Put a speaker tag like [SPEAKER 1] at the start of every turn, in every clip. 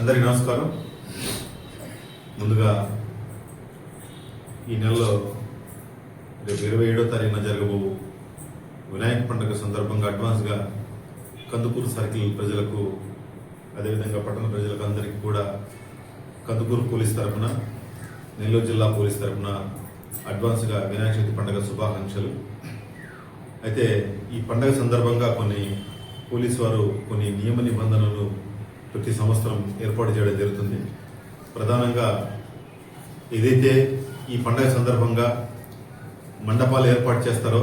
[SPEAKER 1] అందరికీ నమస్కారం. ముందుగా ఈ నెలలో రేపు ఇరవై ఏడో తారీఖున జరగబో వినాయక పండుగ సందర్భంగా అడ్వాన్స్గా కందుకూరు సర్కిల్ ప్రజలకు అదేవిధంగా పట్టణ ప్రజలకు అందరికీ కూడా కందుకూరు పోలీస్ తరఫున నెల్లూరు జిల్లా పోలీస్ తరఫున అడ్వాన్స్గా వినాయక చవితి పండుగ శుభాకాంక్షలు. అయితే ఈ పండగ సందర్భంగా కొన్ని పోలీసు వారు కొన్ని నియమ నిబంధనలు ప్రతి సంవత్సరం ఏర్పాటు చేయడం జరుగుతుంది. ప్రధానంగా ఏదైతే ఈ పండగ సందర్భంగా మండపాలు ఏర్పాటు చేస్తారో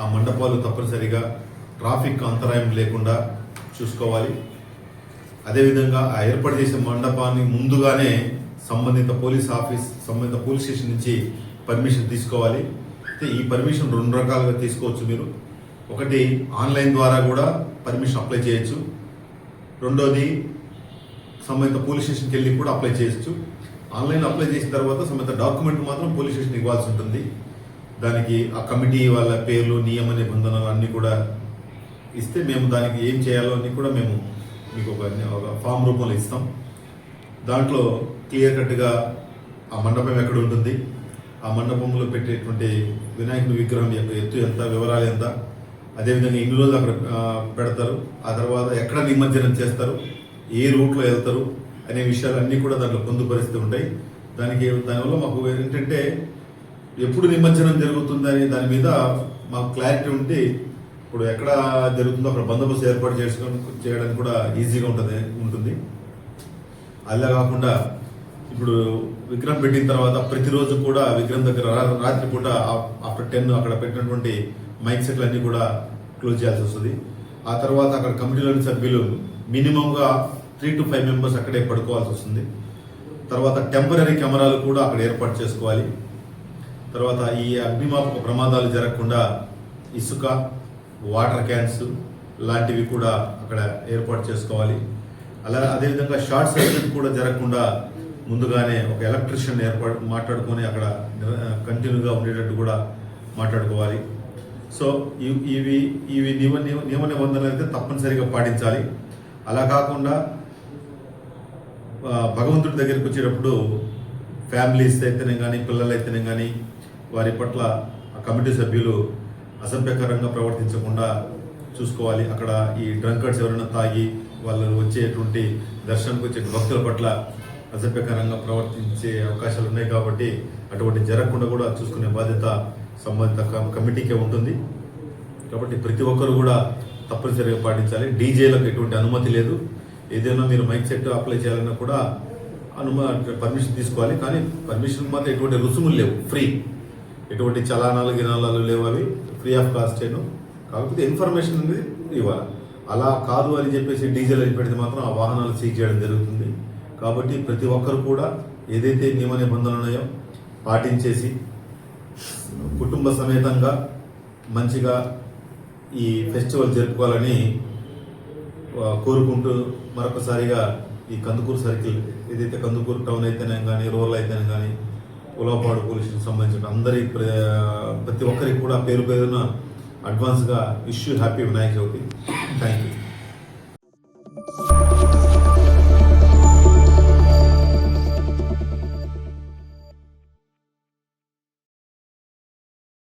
[SPEAKER 1] ఆ మండపాలు తప్పనిసరిగా ట్రాఫిక్ అంతరాయం లేకుండా చూసుకోవాలి. అదేవిధంగా ఆ ఏర్పాటు చేసే మండపాన్ని ముందుగానే సంబంధిత పోలీస్ ఆఫీస్ సంబంధిత పోలీస్ స్టేషన్ నుంచి పర్మిషన్ తీసుకోవాలి. అయితే ఈ పర్మిషన్ రెండు రకాలుగా తీసుకోవచ్చు మీరు. ఒకటి ఆన్లైన్ ద్వారా కూడా పర్మిషన్ అప్లై చేయొచ్చు. రెండోది సంబంధిత పోలీస్ స్టేషన్కి వెళ్ళి కూడా అప్లై చేయొచ్చు. ఆన్లైన్ అప్లై చేసిన తర్వాత సంబంధిత డాక్యుమెంట్ మాత్రం పోలీస్ స్టేషన్ ఇవ్వాల్సి ఉంటుంది. దానికి ఆ కమిటీ వాళ్ళ పేర్లు నియమ నిబంధనలు అన్నీ కూడా ఇస్తే మేము దానికి ఏం చేయాలో అని కూడా మేము మీకు ఒక ఒక ఫామ్ రూపంలో ఇస్తాం. దాంట్లో క్లియర్ కట్గా ఆ మండపం ఎక్కడ ఉంటుంది? ఆ మండపంలో పెట్టేటువంటి వినాయకుని విగ్రహం యొక్క ఎత్తు ఎంత? వివరాలు ఎంత? అదేవిధంగా ఎన్ని రోజులు అక్కడ పెడతారు. ఆ తర్వాత ఎక్కడ నిమజ్జనం చేస్తారు ఏ రూట్లో వెళ్తారు అనే విషయాలన్నీ కూడా దాంట్లో పొందుపరిస్తూ ఉంటాయి. దానికి దానివల్ల మాకు ఏంటంటే ఎప్పుడు నిమజ్జనం జరుగుతుందని దాని మీద మాకు క్లారిటీ ఉంటే ఇప్పుడు ఎక్కడ జరుగుతుందో అక్కడ బందోబస్తు ఏర్పాటు చేసుకొని చేయడానికి కూడా ఈజీగా ఉంటుంది ఉంటుంది. అలా కాకుండా ఇప్పుడు విగ్రహం పెట్టిన తర్వాత ప్రతిరోజు కూడా విగ్రహం దగ్గర రాత్రి పూట ఆఫ్టర్ టెన్ అక్కడ పెట్టినటువంటి మైక్ సెట్లు అన్నీ కూడా క్లోజ్ చేయాల్సి వస్తుంది. ఆ తర్వాత అక్కడ కమిటీలోని సభ్యులు మినిమంగా త్రీ టు ఫైవ్ మెంబర్స్ అక్కడే పడుకోవాల్సి వస్తుంది. తర్వాత టెంపరీ కెమెరాలు కూడా అక్కడ ఏర్పాటు చేసుకోవాలి. తర్వాత ఈ అగ్నిమాపక ప్రమాదాలు జరగకుండా ఇసుక వాటర్ క్యాన్స్ లాంటివి కూడా అక్కడ ఏర్పాటు చేసుకోవాలి. అలా అదేవిధంగా షార్ట్ సర్క్యూట్ కూడా జరగకుండా ముందుగానే ఒక ఎలక్ట్రిషియన్ ఏర్పాటు మాట్లాడుకొని అక్కడ కంటిన్యూగా ఉండేటట్టు కూడా మాట్లాడుకోవాలి. సో ఇవి- ఇవి ఇవి నియమ నియమ- నియమ నిబంధనలు అయితే తప్పనిసరిగా పాటించాలి. అలా కాకుండా భగవంతుడి దగ్గరికి వచ్చేటప్పుడు ఫ్యామిలీస్ అయితేనే కానీ పిల్లలు అయితేనే కానీ వారి పట్ల కమిటీ సభ్యులు అసభ్యకరంగా ప్రవర్తించకుండా చూసుకోవాలి. అక్కడ ఈ డ్రంకర్స్ ఎవరైనా తాగి వాళ్ళు వచ్చేటువంటి దర్శనంకి వచ్చే భక్తుల పట్ల అసభ్యకరంగా ప్రవర్తించే అవకాశాలు ఉన్నాయి కాబట్టి అటువంటి జరగకుండా కూడా చూసుకునే బాధ్యత సంబంధిత కమిటీకే ఉంటుంది. కాబట్టి ప్రతి ఒక్కరు కూడా తప్పనిసరిగా పాటించాలి. డీజేలకు ఎటువంటి అనుమతి లేదు. ఏదైనా మీరు మైక్ సెట్ అప్లై చేయాలన్నా కూడా అనుమ పర్మిషన్ తీసుకోవాలి. కానీ పర్మిషన్ మాత్రం ఎటువంటి రుసుములు లేవు. ఫ్రీ. ఎటువంటి చలానాలు గినాలాలు లేవు అవి. ఫ్రీ ఆఫ్ కాస్ట్ ఏను. కాకపోతే ఇన్ఫర్మేషన్ అనేది ఇవ్వాలి. అలా కాదు అని చెప్పేసి డీజిల్ అని పెడితే మాత్రం ఆ వాహనాలు సీజ్ చేయడం జరుగుతుంది. కాబట్టి ప్రతి ఒక్కరు కూడా ఏదైతే నియమ నిబంధనలు ఉన్నాయో పాటించేసి కుటుంబ సమేతంగా మంచిగా ఈ ఫెస్టివల్ జరుపుకోవాలని కోరుకుంటూ మరొకసారిగా ఈ కందుకూరు సర్కిల్ ఏదైతే కందుకూరు టౌన్ అయితేనే కానీ రూరల్ అయితేనే కానీ ఉలవపాడు పోలీసులకు సంబంధించిన అందరి ప్ర- ప్రతి ఒక్కరికి కూడా పేరు పేరున అడ్వాన్స్గా wish happy Vinayaka Chavithi. Thank you